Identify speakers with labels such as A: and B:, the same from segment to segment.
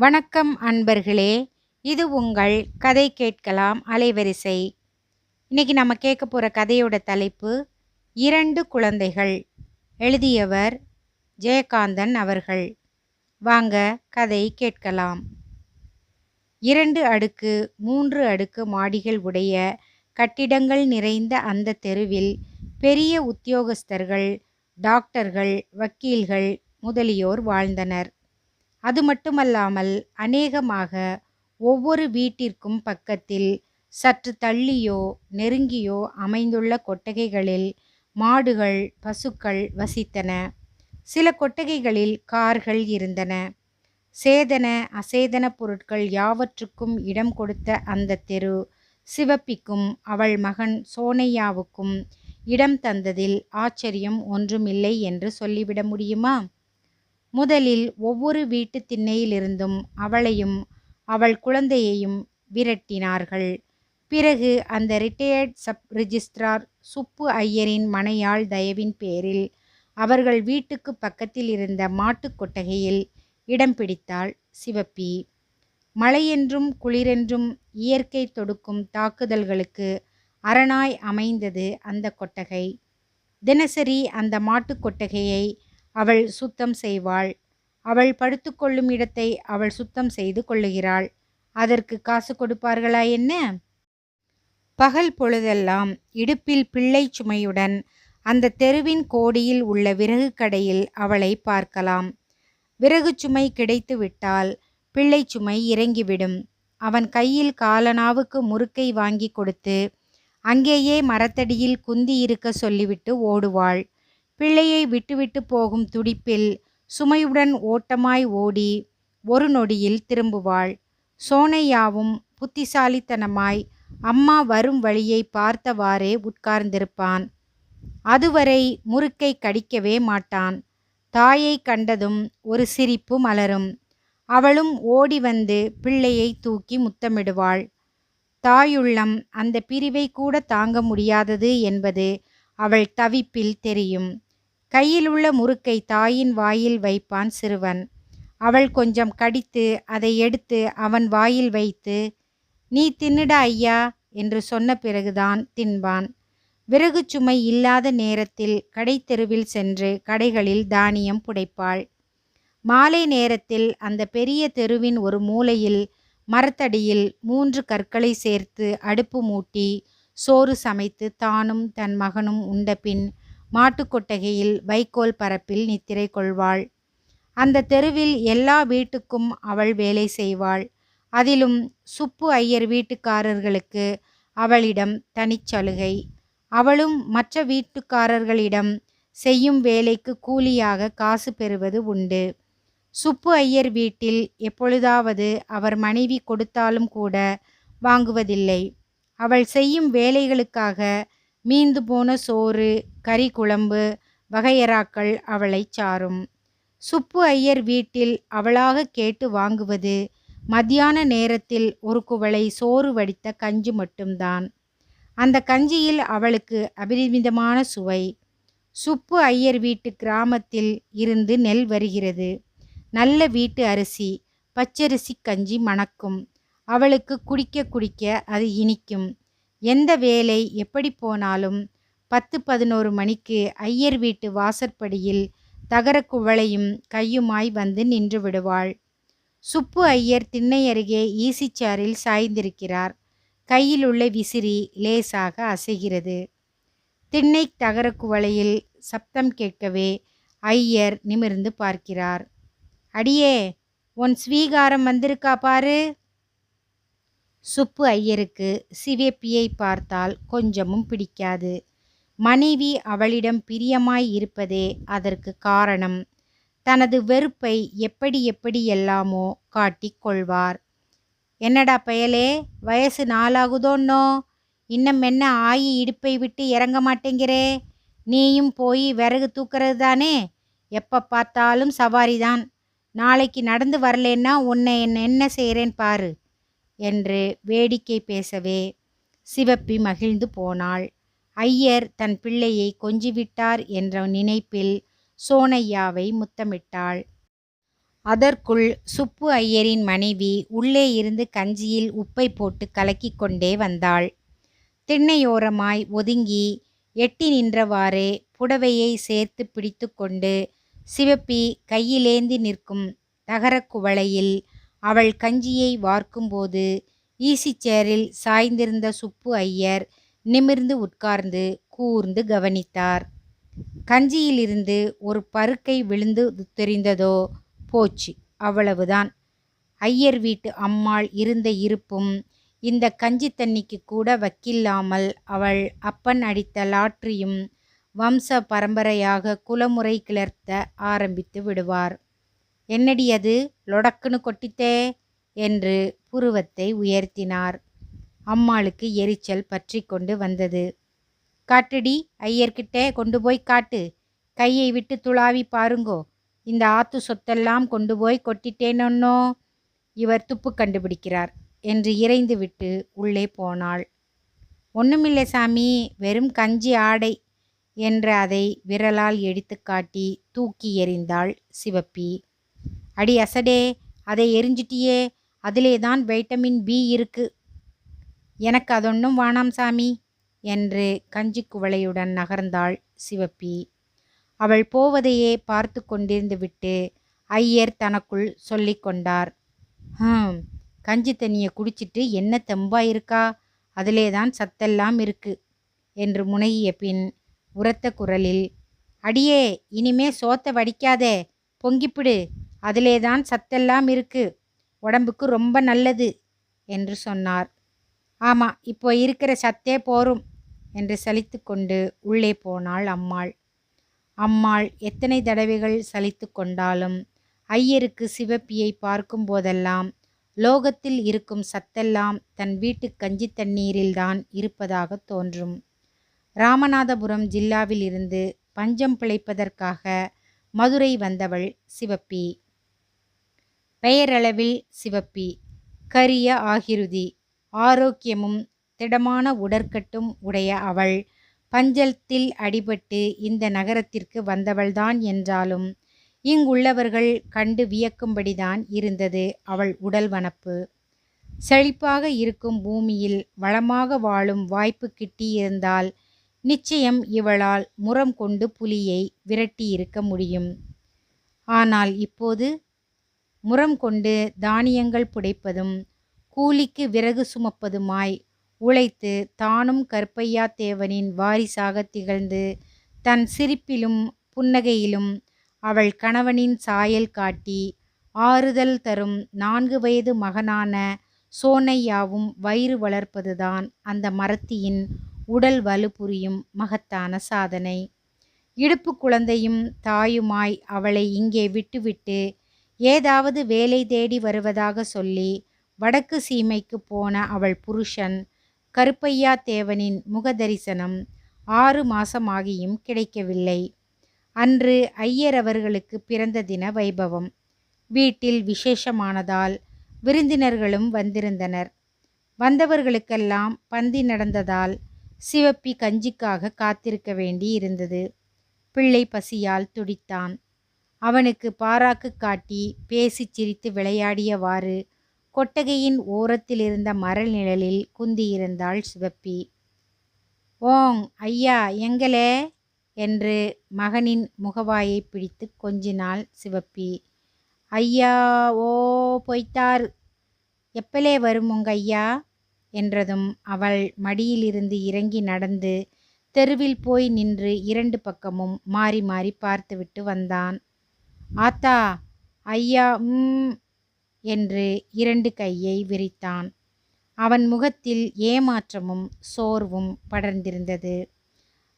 A: வணக்கம் அன்பர்களே இது உங்கள் கதை கேட்கலாம் அலைவரிசை. இன்னைக்கு நம்ம கேட்க போகிற கதையோட தலைப்பு இரண்டு குழந்தைகள். எழுதியவர் ஜெயகாந்தன் அவர்கள். வாங்க கதை கேட்கலாம். இரண்டு அடுக்கு மூன்று அடுக்கு மாடிகள் உடைய கட்டிடங்கள் நிறைந்த அந்த தெருவில் பெரிய உத்தியோகஸ்தர்கள் டாக்டர்கள் வக்கீல்கள் முதலியோர் வாழ்ந்தனர். அது மட்டுமல்லாமல் அநேகமாக ஒவ்வொரு வீட்டிற்கும் பக்கத்தில் சற்று தள்ளியோ நெருங்கியோ அமைந்துள்ள கொட்டகைகளில் மாடுகள் பசுக்கள் வசித்தன. சில கொட்டகைகளில் கார்கள் இருந்தன. சேதன அசேதன பொருட்கள் யாவற்றுக்கும் இடம் கொடுத்த அந்த தெரு சிவப்பிக்கும் அவள் மகன் சோனையாவுக்கும் இடம் தந்ததில் ஆச்சரியம் ஒன்றுமில்லை என்று சொல்லிவிட முடியுமா? முதலில் ஒவ்வொரு வீட்டு திண்ணையிலிருந்தும் அவளையும் அவள் குழந்தையையும் விரட்டினார்கள். பிறகு அந்த ரிட்டையர்ட் சப் ரிஜிஸ்ட்ரார் சுப்பு ஐயரின் மனையாள் தயவின் பேரில் அவர்கள் வீட்டுக்கு பக்கத்தில் இருந்த மாட்டுக் கொட்டகையில் இடம் பிடித்தாள் சிவப்பி. மழையென்றும் குளிரென்றும் இயற்கை தொடுக்கும் தாக்குதல்களுக்கு அரணாய் அமைந்தது அந்த கொட்டகை. தினசரி அந்த மாட்டுக் கொட்டகையை அவள் சுத்தம் செய்வாள். அவள் படுத்துக்கொள்ளும் இடத்தை அவள் சுத்தம் செய்து கொள்ளுகிறாள். அதற்கு காசு கொடுப்பார்களா என்ன? பகல் பொழுதெல்லாம் இடுப்பில் பிள்ளை சுமையுடன் அந்த தெருவின் கோடியில் உள்ள விறகு கடையில் அவளை பார்க்கலாம். விறகு சுமை கிடைத்து விட்டால் பிள்ளை சுமை இறங்கிவிடும். அவன் கையில் காலனாவுக்கு முறுக்கை வாங்கி கொடுத்து அங்கேயே மரத்தடியில் குந்தி இருக்க சொல்லிவிட்டு ஓடுவாள். பிள்ளையை விட்டுவிட்டு போகும் துடிப்பில் சுமையுடன் ஓட்டமாய் ஓடி ஒரு நொடியில் திரும்புவாள். சோனையாவும் புத்திசாலித்தனமாய் அம்மா வரும் வழியை பார்த்தவாறே உட்கார்ந்திருப்பான். அதுவரை முறுக்கை கடிக்கவே மாட்டான். தாயை கண்டதும் ஒரு சிரிப்பு மலரும். அவளும் ஓடி வந்து பிள்ளையை தூக்கி முத்தமிடுவாள். தாயுள்ளம் அந்த பிரிவை கூட தாங்க முடியாதது என்பது அவள் தவிப்பில் தெரியும். கையில் உள்ள முறுக்கை தாயின் வாயில் வைப்பான் சிறுவன். அவள் கொஞ்சம் கடித்து அதை எடுத்து அவன் வாயில் வைத்து நீ தின்னுடா ஐயா என்று சொன்ன பிறகுதான் தின்பான். விறகு சுமை இல்லாத நேரத்தில் கடைத்தெருவில் சென்று கடைகளில் தானியம் புடைப்பாள். மாலை நேரத்தில் அந்த பெரிய தெருவின் ஒரு மூலையில் மரத்தடியில் மூன்று கற்களை சேர்த்து அடுப்பு மூட்டி சோறு சமைத்து தானும் தன் மகனும் உண்டபின் மாட்டுக்கொட்டகையில் வைக்கோல் பரப்பில் நித்திரை கொள்வாள். அந்த தெருவில் எல்லா வீட்டுக்கும் அவள் வேலை செய்வாள். அதிலும் சுப்பு ஐயர் வீட்டுக்காரர்களுக்கு அவளிடம் தனிச்சலுகை அவளும் மற்ற வீட்டுக்காரர்களிடம் செய்யும் வேலைக்கு கூலியாக காசு பெறுவது உண்டு. சுப்பு ஐயர் வீட்டில் எப்பொழுதாவது அவர் மனைவி கொடுத்தாலும் கூட வாங்குவதில்லை. அவள் செய்யும் வேலைகளுக்காக மீந்து போன சோறு கறி குழம்பு வகையறாக்கள் அவளை சாரும். சுப்பு ஐயர் வீட்டில் அவளாக கேட்டு வாங்குவது மத்தியான நேரத்தில் ஒரு குவளை சோறு வடித்த கஞ்சி மட்டும்தான். அந்த கஞ்சியில் அவளுக்கு அபரிமிதமான சுவை. சுப்பு ஐயர் வீட்டு கிராமத்தில் இருந்து நெல் வருகிறது. நல்ல வீட்டு அரிசி பச்சரிசி கஞ்சி மணக்கும். அவளுக்கு குடிக்க குடிக்க அது இனிக்கும். எந்த வேலை எப்படி போனாலும் பத்து பதினோரு மணிக்கு ஐயர் வீட்டு வாசற்படியில் தகர குவளையும் கையுமாய் வந்து நின்று விடுவாள். சுப்பு ஐயர் திண்ணை அருகே ஈசிச்சாரில் சாய்ந்திருக்கிறார். கையில் உள்ள விசிறி லேசாக அசைகிறது. திண்ணை தகர குவளையில் சப்தம் கேட்கவே ஐயர் நிமிர்ந்து பார்க்கிறார். அடியே உன் ஸ்வீகாரம் வந்திருக்கா பாரு. சுப்பு ஐயருக்கு சிவேப்பியை பார்த்தால் கொஞ்சமும் பிடிக்காது. மனைவி அவளிடம் பிரியமாய் இருப்பதே அதற்கு காரணம். தனது வெறுப்பை எப்படி எப்படி எல்லாமோ காட்டிக் கொள்வார். என்னடா பயலே வயசு நாளாகுதோன்னோ இன்னும் என்ன ஆயி இடுப்பை விட்டு இறங்க மாட்டேங்கிறே? நீயும் போய் விறகு தூக்கிறது தானே? எப்போ பார்த்தாலும் சவாரி தான் நாளைக்கு நடந்து வரலேன்னா உன்னை என்ன என்ன செய்கிறேன் பாரு. என்று வேடிக்கை பேசவே சிவப்பி மகிழ்ந்து போனாள். ஐயர் தன் பிள்ளையை கொஞ்சிவிட்டார் என்ற நினைப்பில் சோனையாவை முத்தமிட்டாள். அதற்குள் சுப்பு ஐயரின் மனைவி உள்ளே இருந்து கஞ்சியில் உப்பை போட்டு கலக்கிக் கொண்டே வந்தாள். திண்ணையோரமாய் ஒதுங்கி எட்டி நின்றவாறே புடவையை சேர்த்து பிடித்து கொண்டு சிவப்பி கையிலேந்தி நிற்கும் தகரக் குவளையில் அவள் கஞ்சியை வார்க்கும்போது ஈசி சேரில் சாய்ந்திருந்த சுப்பு ஐயர் நிமிர்ந்து உட்கார்ந்து கூர்ந்து கவனித்தார். கஞ்சியிலிருந்து ஒரு பருக்கை விழுந்து தெரிந்ததோ போச்சு அவ்வளவுதான். ஐயர் வீட்டு அம்மாள் இருந்த இருப்பும் இந்த கஞ்சி தண்ணிக்கு கூட வக்கில்லாமல் அவள் அப்பன் அடித்த லாட்டரியும் வம்ச பரம்பரையாக குலமுறை கிளர்த்த ஆரம்பித்து விடுவார். என்னடி அது? லொடக்குன்னு கொட்டித்தே! என்று புருவத்தை உயர்த்தினார். அம்மாளுக்கு எரிச்சல் பற்றி கொண்டு வந்தது. காட்டுடி ஐயர்கிட்டே கொண்டு போய் காட்டு. கையை விட்டு துளாவி பாருங்கோ. இந்த ஆத்து சொத்தெல்லாம் கொண்டு போய் கொட்டிட்டேனொன்னோ இவர் துப்பு கண்டுபிடிக்கிறார் என்று இறைந்து விட்டு உள்ளே போனாள். ஒன்றுமில்லை சாமி வெறும் கஞ்சி ஆடை என்று அதை விரலால் எடுத்து காட்டி தூக்கி எறிந்தாள் சிவப்பி. அடி அசடே அதை எரிஞ்சிட்டியே அதிலே தான் வைட்டமின் பி இருக்கு. எனக்கு அதொன்னும் வானாம் சாமி என்று கஞ்சி குவளையுடன் நகர்ந்தாள் சிவப்பி. அவள் போவதையே பார்த்து கொண்டிருந்து விட்டு ஐயர் தனக்குள் சொல்லி கொண்டார் ஹம் கஞ்சி தண்ணியை குடிச்சிட்டு என்ன தெம்பா இருக்கா? அதிலே தான் சத்தெல்லாம் இருக்கு என்று முனகிய பின் உரத்த குரலில் அடியே இனிமே சோத்தை வடிக்காதே பொங்கிப்பிடு. அதிலே தான் சத்தெல்லாம் இருக்கு. உடம்புக்கு ரொம்ப நல்லது என்று சொன்னார். ஆமாம் இப்போ இருக்கிற சத்தே போரும் என்று சலித்து கொண்டு உள்ளே போனாள் அம்மாள். அம்மாள் எத்தனை தடவைகள் சலித்து கொண்டாலும் ஐயருக்கு சிவப்பியை பார்க்கும் போதெல்லாம் லோகத்தில் இருக்கும் சத்தெல்லாம் தன் வீட்டு கஞ்சி தண்ணீரில்தான் இருப்பதாக தோன்றும். ராமநாதபுரம் ஜில்லாவில் இருந்து பஞ்சம் பிழைப்பதற்காக மதுரை வந்தவள் சிவப்பி. பெயரளவில் சிவப்பி. கரிய ஆகிருதி. ஆரோக்கியமும் திடமான உடற்கட்டும் உடைய அவள். பஞ்சத்தில் அடிபட்டு இந்த நகரத்திற்கு வந்தவள்தான் என்றாலும் இங்குள்ளவர்கள் கண்டு வியக்கும்படிதான் இருந்தது அவள் உடல் வனப்பு. செழிப்பாக இருக்கும் பூமியில் வளமாக வாழும் வாய்ப்பு கிட்டியிருந்தால் நிச்சயம் இவளால் முரம் கொண்டு புலியை விரட்டியிருக்க முடியும். ஆனால் இப்போது முரம் கொண்டு தானியங்கள் புடைப்பதும் கூலிக்கு விறகு சுமப்பதுமாய் உழைத்து தானும் கற்பையா தேவனின் வாரிசாக திகழ்ந்து தன் சிரிப்பிலும் புன்னகையிலும் அவள் கணவனின் சாயல் காட்டி ஆறுதல் தரும் நான்கு வயது மகனான சோனையாவும் வயிறு வளர்ப்பதுதான் அந்த மரத்தியின் உடல் வலு புரியும் மகத்தான சாதனை. இடுப்பு குழந்தையும் தாயுமாய் அவளை இங்கே விட்டுவிட்டு ஏதாவது வேலை தேடி வருவதாக சொல்லி வடக்கு சீமைக்கு போன அவள் புருஷன் கருப்பையா தேவனின் முகதரிசனம் ஆறு மாசமாகியும் கிடைக்கவில்லை. அன்று ஐயர் அவர்களுக்கு பிறந்த தின வைபவம். வீட்டில் விசேஷமானதால் விருந்தினர்களும் வந்திருந்தனர். வந்தவர்களுக்கெல்லாம் பந்தி நடந்ததால் சிவப்பி கஞ்சிக்காக காத்திருக்க வேண்டி இருந்தது பிள்ளை பசியால் துடித்தான். அவனுக்கு பாராக்கு காட்டி பேசி சிரித்து விளையாடியவாறு கொட்டகையின் ஓரத்தில் இருந்த மரல் நிழலில் குந்தியிருந்தாள் சிவப்பி. ஓங் ஐயா எங்களே என்று மகனின் முகவாயை பிடித்து கொஞ்சினாள் சிவப்பி. ஐயா ஓ பொய்த்தார். எப்பலே வரும் உங்க ஐயா என்றதும் அவள் மடியிலிருந்து இறங்கி நடந்து தெருவில் போய் நின்று இரண்டு பக்கமும் மாறி மாறி பார்த்துவிட்டு வந்தான். ஆத்தா ஐயா என்று இரண்டு கையை விரித்தான். அவன் முகத்தில் ஏமாற்றமும் சோர்வும் படர்ந்திருந்தது.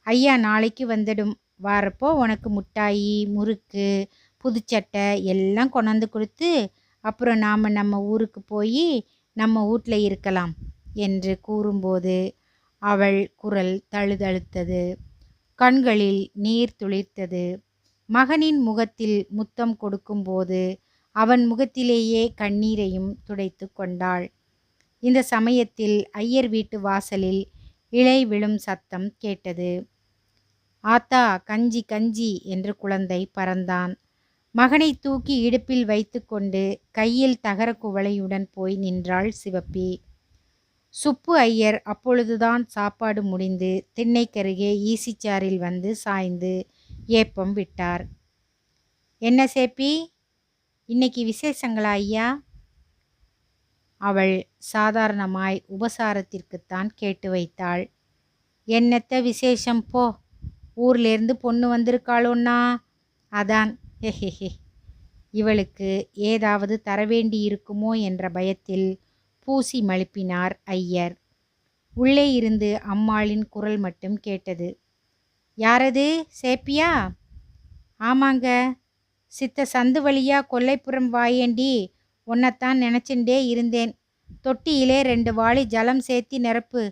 A: ஐயா நாளைக்கு வந்துடும். வரப்போ உனக்கு முட்டாயி முறுக்கு புதுச்சட்டை எல்லாம் கொண்டாந்து கொடுத்து அப்புறம் நாம் நம்ம ஊருக்கு போய் நம்ம வீட்டில் இருக்கலாம் என்று கூறும்போது அவள் குரல் தழுதழுத்தது. கண்களில் நீர் துளிர்த்தது. மகனின் முகத்தில் முத்தம் கொடுக்கும்போது அவன் முகத்திலேயே கண்ணீரையும் துடைத்து கொண்டாள். இந்த சமயத்தில் ஐயர் வீட்டு வாசலில் இலை விழும் சத்தம் கேட்டது. ஆத்தா கஞ்சி கஞ்சி என்று குழந்தை பறந்தான். மகனை தூக்கி இடுப்பில் வைத்துக்கொண்டு கையில் தகர குவளையுடன் போய் நின்றாள் சிவப்பி. சுப்பு ஐயர் அப்பொழுதுதான் சாப்பாடு முடிந்து திண்ணைக்கருகே ஈசிச்சாரில் வந்து சாய்ந்து ஏப்பம் விட்டார். என்ன சேப்பி? இன்னைக்கு விசேஷங்களா ஐயா? அவள் சாதாரணமாய் உபசாரத்திற்குத்தான் கேட்டு வைத்தாள். என்னத்த விசேஷம் போ ஊர்லேருந்து பொண்ணு வந்திருக்காளோன்னா அதான். ஹெஹெஹே. இவளுக்கு ஏதாவது தரவேண்டி இருக்குமோ என்ற பயத்தில் பூசி மழுப்பினார் ஐயர். உள்ளே இருந்து அம்மாளின் குரல் மட்டும் கேட்டது. யாரது? சேப்பியா? ஆமாங்க. சித்த சந்து வழியா கொல்லைப்புறம் வாயேண்டி உன்னைத்தான் நினச்சிண்டே இருந்தேன். தொட்டியிலே ரெண்டு வாளி ஜலம் சேர்த்தி நிரப்பு.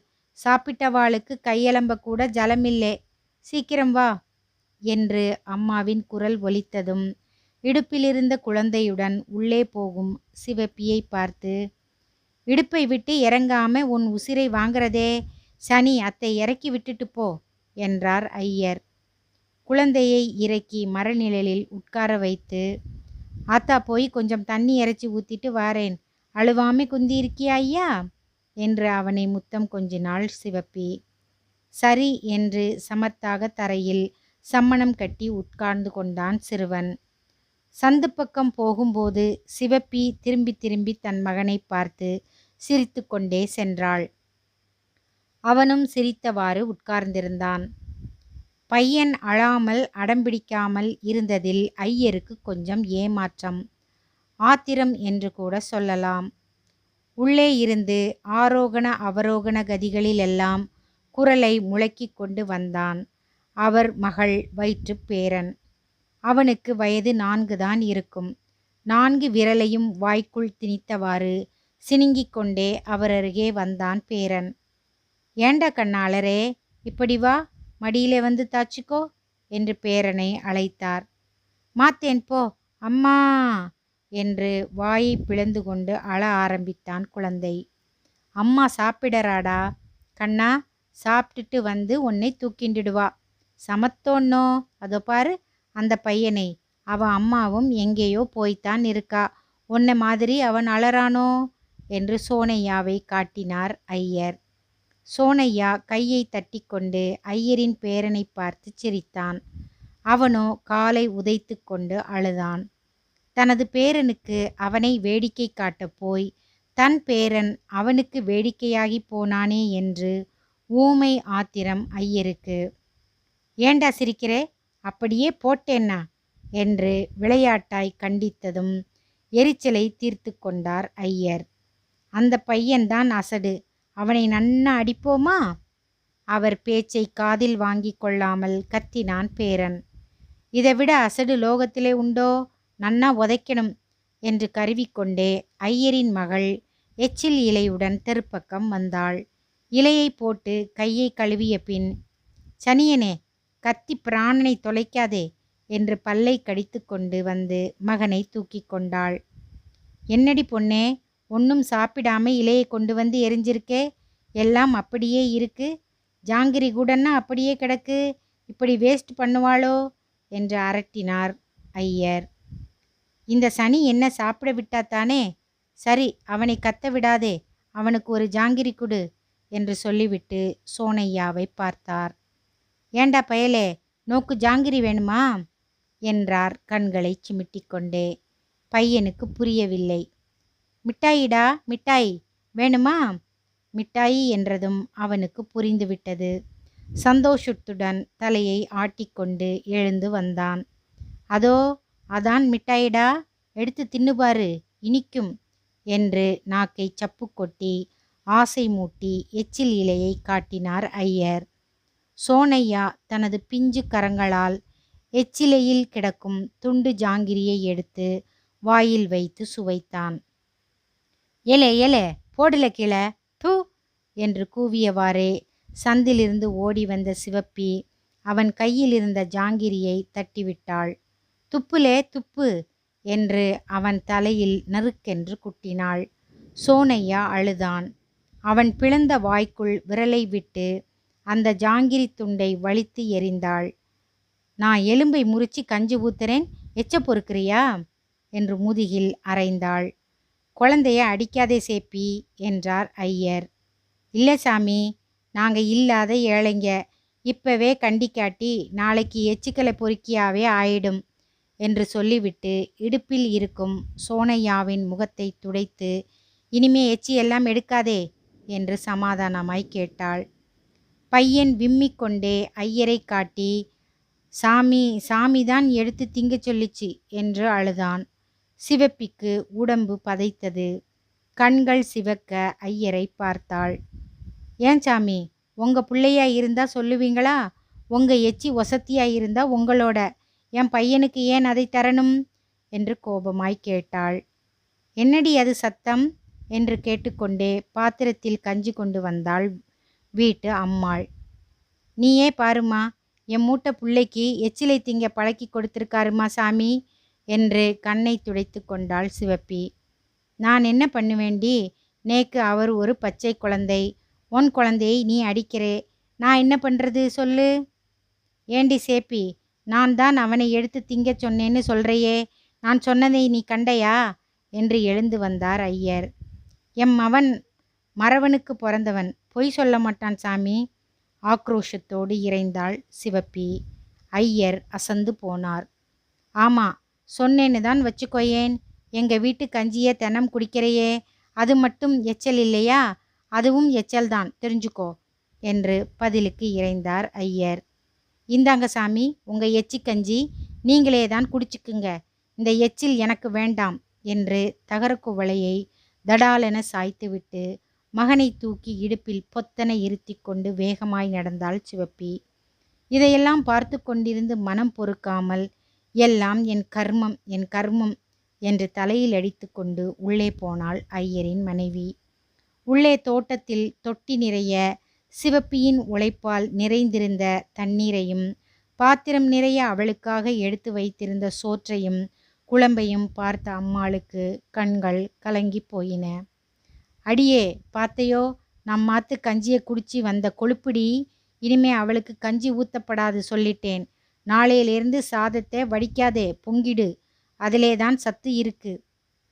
A: சாப்பிட்டவாளுக்கு கையலம்ப கூட ஜலமில்லே. சீக்கிரம் வா என்று அம்மாவின் குரல் ஒலித்ததும் இடுப்பிலிருந்த குழந்தையுடன் உள்ளே போகும் சிவப்பியை பார்த்து இடுப்பை விட்டு இறங்காம உன் உசிரை வாங்கிறதே? சனி அத்தை இறக்கி விட்டுட்டு போ. என்றார் ஐயர். குழந்தையை இறக்கி மரநிழலில் உட்கார வைத்து ஆத்தா போய் கொஞ்சம் தண்ணி இறைச்சி ஊற்றிட்டு வாரேன். அழுவாமே குந்தி இருக்கியா ஐயா? என்று அவனை முத்தம் கொஞ்சினாள் சிவப்பி. சரி என்று சமத்தாக தரையில் சம்மணம் கட்டி உட்கார்ந்து கொண்டான் சிறுவன். சந்து பக்கம் போகும்போது சிவப்பி திரும்பி திரும்பி தன் மகனை பார்த்து சிரித்து கொண்டே சென்றாள். அவனும் சிரித்தவாறு உட்கார்ந்திருந்தான். பையன் அழாமல் அடம்பிடிக்காமல் இருந்ததில் ஐயருக்கு கொஞ்சம் ஏமாற்றம். ஆத்திரம் என்று கூட சொல்லலாம். உள்ளே இருந்து ஆரோகண அவரோகண கதிகளிலெல்லாம் குரலை முழக்கிக் கொண்டு வந்தான். அவர் மகள் வயிற்று பேரன். அவனுக்கு வயது நான்கு தான் இருக்கும். நான்கு விரலையும் வாய்க்குள் திணித்தவாறு சினுங்கிக் கொண்டே அவர் அருகே வந்தான் பேரன். ஏண்டா கண்ணாளரே? இப்படி வா மடியிலே வந்து தாச்சிக்கோ என்று பேரனை அழைத்தார். மாத்தேன் போ. அம்மா என்று வாயை பிளந்து கொண்டு அழ ஆரம்பித்தான் குழந்தை. அம்மா சாப்பிடறாடா? கண்ணா சாப்பிட்டுட்டு வந்து உன்னை தூக்கிண்டுடுவா சமத்தோன்னோ? அதோ பாரு அந்த பையனை. அவன் அம்மாவும் எங்கேயோ போய்த்தான் இருக்கா. உன்னை மாதிரி அவன் அலறானோ? என்று சோனையாவை காட்டினார் ஐயர். சோனையா கையை தட்டிக்கொண்டு ஐயரின் பேரனை பார்த்து சிரித்தான். அவனோ காலை உதைத்து கொண்டு அழுதான். தனது பேரனுக்கு அவனை வேடிக்கை காட்டப் போய் தன் பேரன் அவனுக்கு வேடிக்கையாகி போனானே என்று ஊமை ஆத்திரம் ஐயருக்கு. ஏண்டா சிரிக்கிறே? அப்படியே போட்டேன்னா? என்று விளையாட்டாய் கண்டித்ததும் எரிச்சலை தீர்த்து கொண்டார் ஐயர். அந்த பையன்தான் அசடு. அவனை நன்னா அடிப்போமா? அவர் பேச்சை காதில் வாங்கி கொள்ளாமல் கத்தினான் பேரன். இதைவிட அசடு லோகத்திலே உண்டோ? நன்னா உதைக்கணும் என்று கருவிக்கொண்டே ஐயரின் மகள் எச்சில் இலையுடன் தெருப்பக்கம் வந்தாள். இலையை போட்டு கையை கழுவிய பின் சனியனே கத்தி பிராணனை தொலைக்காதே என்று பல்லை கடித்து கொண்டு வந்து மகனை தூக்கி கொண்டாள். என்னடி பொண்ணே ஒன்றும் சாப்பிடாம இலையை கொண்டு வந்து எரிஞ்சிருக்கே? எல்லாம் அப்படியே இருக்கு. ஜாங்கிரி கூடன்னா அப்படியே கிடக்கு. இப்படி வேஸ்ட் பண்ணுவாளோ? என்று அரட்டினார் ஐயர். இந்த சனி என்ன சாப்பிட விட்டாத்தானே சரி அவனை கத்த விடாதே. அவனுக்கு ஒரு ஜாங்கிரி கொடு என்று சொல்லிவிட்டு சோனையாவை பார்த்தார். ஏண்டா பயலே? நோக்கு ஜாங்கிரி வேணுமா? என்றார் கண்களை சிமிட்டிக்கொண்டே. பையனுக்கு புரியவில்லை. மிட்டாயிடா மிட்டாய். வேணுமா? மிட்டாயி என்றதும் அவனுக்கு புரிந்துவிட்டது. சந்தோஷத்துடன் தலையை ஆட்டிக்கொண்டு எழுந்து வந்தான். அதோ அதான் மிட்டாயிடா. எடுத்து தின்னுபாரு இனிக்கும் என்று நாக்கை சப்பு கொட்டி ஆசை மூட்டி எச்சில் இலையை காட்டினார் ஐயர். சோனையா தனது பிஞ்சு கரங்களால் எச்சிலையில் கிடக்கும் துண்டு ஜாங்கிரியை எடுத்து வாயில் வைத்து சுவைத்தான். ஏலே ஏலே போடல கீழே. தூ என்று கூவியவாறே. சந்திலிருந்து ஓடி வந்த சிவப்பி அவன் கையில் இருந்த ஜாங்கிரியை தட்டிவிட்டாள். துப்புலே துப்பு என்று அவன் தலையில் நறுக்கென்று குட்டினாள். சோனையா அழுதான். அவன் பிளந்த வாய்க்குள் விரலை விட்டு அந்த ஜாங்கிரி துண்டை வலித்து எறிந்தாள். நான் எலும்பை முறிச்சு கஞ்சி ஊத்துறேன். எச்ச பொறுக்கிறியா? என்று முதுகில் அரைந்தாள். குழந்தைய அடிக்காதே சேப்பி என்றார் ஐயர். இல்லை சாமி நாங்கள் இல்லாத ஏழைங்க. இப்பவே கண்டிக்காட்டி நாளைக்கு எச்சிக்கலை பொறுக்கியாவே ஆயிடும் என்று சொல்லிவிட்டு இடுப்பில் இருக்கும் சோனையாவின் முகத்தை துடைத்து இனிமே எச்சி எல்லாம் எடுக்காதே என்று சமாதானமாய் கேட்டாள். பையன் விம்மிக்கொண்டே ஐயரை காட்டி சாமி சாமி தான் எடுத்து திங்க சொல்லிச்சு என்று அழுதான். சிவப்பிக்கு உடம்பு பதைத்தது. கண்கள் சிவக்க ஐயரை பார்த்தாள். ஏன் சாமி உங்கள் பிள்ளையா இருந்தா சொல்லுவீங்களா? உங்கள் எச்சி ஒசத்தியாக இருந்தா உங்களோட. என் பையனுக்கு ஏன் அதை தரணும்? என்று கோபமாய் கேட்டாள். என்னடி அது சத்தம்? என்று கேட்டுக்கொண்டே பாத்திரத்தில் கஞ்சி கொண்டு வந்தாள் வீட்டு அம்மாள். நீயே பாருமா என் மூட்டை பிள்ளைக்கு எச்சிலை திங்க பழக்கி கொடுத்துருக்காருமா சாமி? என்று கண்ணை துடைத்து கொண்டாள் சிவப்பி. நான் என்ன பண்ணுவேண்டி? நேக்கு அவர் ஒரு பச்சை குழந்தை. உன் குழந்தையை நீ அடிக்கிறே. நான் என்ன பண்ணுறது சொல்லு. ஏண்டி சேப்பி நான் தான் அவனை எடுத்து திங்க சொன்னேன்னு சொல்கிறையே நான் சொன்னதை நீ கண்டையா? என்று எழுந்து வந்தார் ஐயர். எம் அவன் மறவனுக்கு பிறந்தவன். பொய் சொல்ல மாட்டான் சாமி. ஆக்ரோஷத்தோடு இறைந்தாள் சிவப்பி. ஐயர் அசந்து போனார். ஆமா சொன்னேன்னு தான் வச்சுக்கோயேன். எங்கள் வீட்டு கஞ்சியை தினம் குடிக்கிறையே. அது மட்டும் எச்சல் இல்லையா? அதுவும் எச்சல் தான் தெரிஞ்சுக்கோ. என்று பதிலுக்கு இறைந்தார் ஐயர். இந்தாங்க சாமி உங்கள் எச்சி கஞ்சி நீங்களே தான் குடிச்சுக்குங்க. இந்த எச்சில் எனக்கு வேண்டாம் என்று தகரக்குவளையை தடாலென சாய்த்துவிட்டு மகனை தூக்கி இடுப்பில் பொத்தனை இருத்தி கொண்டு வேகமாய் நடந்தாள் சிவப்பி. இதையெல்லாம் பார்த்து கொண்டிருந்து மனம் பொறுக்காமல் எல்லாம் என் கர்மம் என் கர்மம் என்று தலையில் அடித்துக்கொண்டு உள்ளே போனாள் ஐயரின் மனைவி. உள்ளே தோட்டத்தில் தொட்டி நிறைய சிவப்பியின் உழைப்பால் நிறைந்திருந்த தண்ணீரையும் பாத்திரம் நிறைய அவளுக்காக எடுத்து வைத்திருந்த சோற்றையும் குழம்பையும் பார்த்த அம்மாளுக்கு கண்கள் கலங்கி போயின. அடியே பார்த்தையோ நம் மாத்து கஞ்சியை குடிச்சு வந்த கொழுப்பிடி இனிமே அவளுக்கு கஞ்சி ஊத்தப்படாது சொல்லிட்டேன். நாளையிலிருந்து சாதத்தை வடிக்காதே பொங்கிடு. அதிலே தான் சத்து இருக்கு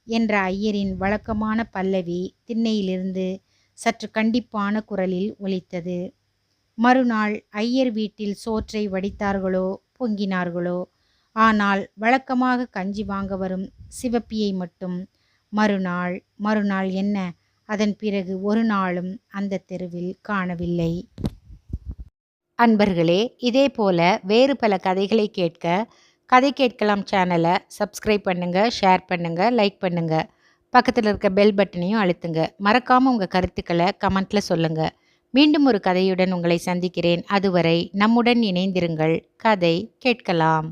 A: என்ற ஐயரின் வழக்கமான பல்லவி திண்ணையிலிருந்து சற்று கண்டிப்பான குரலில் ஒலித்தது. மறுநாள் ஐயர் வீட்டில் சோற்றை வடித்தார்களோ பொங்கினார்களோ? ஆனால் வழக்கமாக கஞ்சி வாங்க வரும் சிவப்பியை மட்டும். மறுநாள் மறுநாள் என்ன? அதன் பிறகு ஒரு நாளும் அந்த தெருவில் காணவில்லை. அன்பர்களே இதே போல வேறு பல கதைகளை கேட்க கதை கேட்கலாம் சேனலை சப்ஸ்கிரைப் பண்ணுங்கள் ஷேர் பண்ணுங்கள் லைக் பண்ணுங்கள் பக்கத்தில் இருக்க பெல் பட்டனையும் அழுத்துங்க. மறக்காமல் உங்கள் கருத்துக்களை கமெண்ட்டில் சொல்லுங்கள் மீண்டும் ஒரு கதையுடன் உங்களை சந்திக்கிறேன். அதுவரை நம்முடன் இணைந்திருங்கள். கதை கேட்கலாம்.